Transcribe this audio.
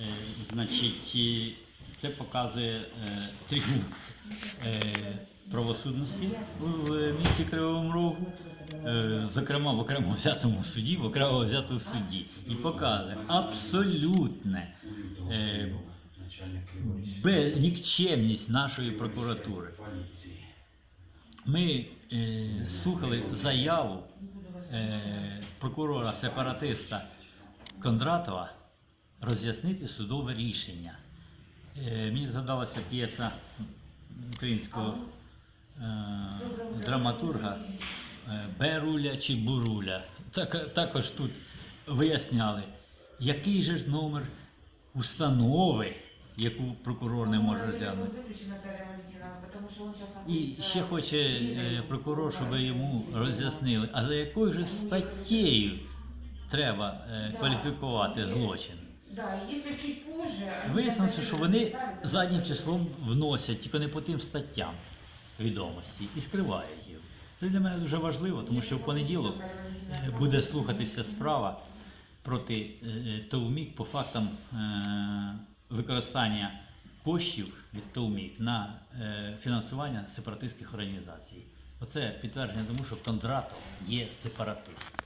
Е, Значить, це показує е, тріумф е, правосудності в місті Кривому Рогу, зокрема в окремо взятому суді, в окремо взятому суді. І показує абсолютне нікчемність нашої прокуратури. Ми слухали заяву е, прокурора-сепаратиста Кондратова роз'яснити судове рішення. Е, мені згадалася п'єса українського е, драматурга е, Беруля чи Буруля. Так, також тут виясняли, який же ж номер установи, яку прокурор не може розглянути. І ще хоче прокурор, щоб йому роз'яснили, а за якою ж статтєю треба кваліфікувати злочин. Да, если чуть позже... они Вияснилося, що вони заднім числом вносять тільки не по тим статтям відомості і скривають їх. Це для мене дуже важливо, тому що в понеділок е, буде слухатися справа проти е, ТОВМІК по фактам е, використання коштів від ТОВМІК на е, фінансування сепаратистських організацій. Оце підтвердження тому, що Кондратов є сепаратист.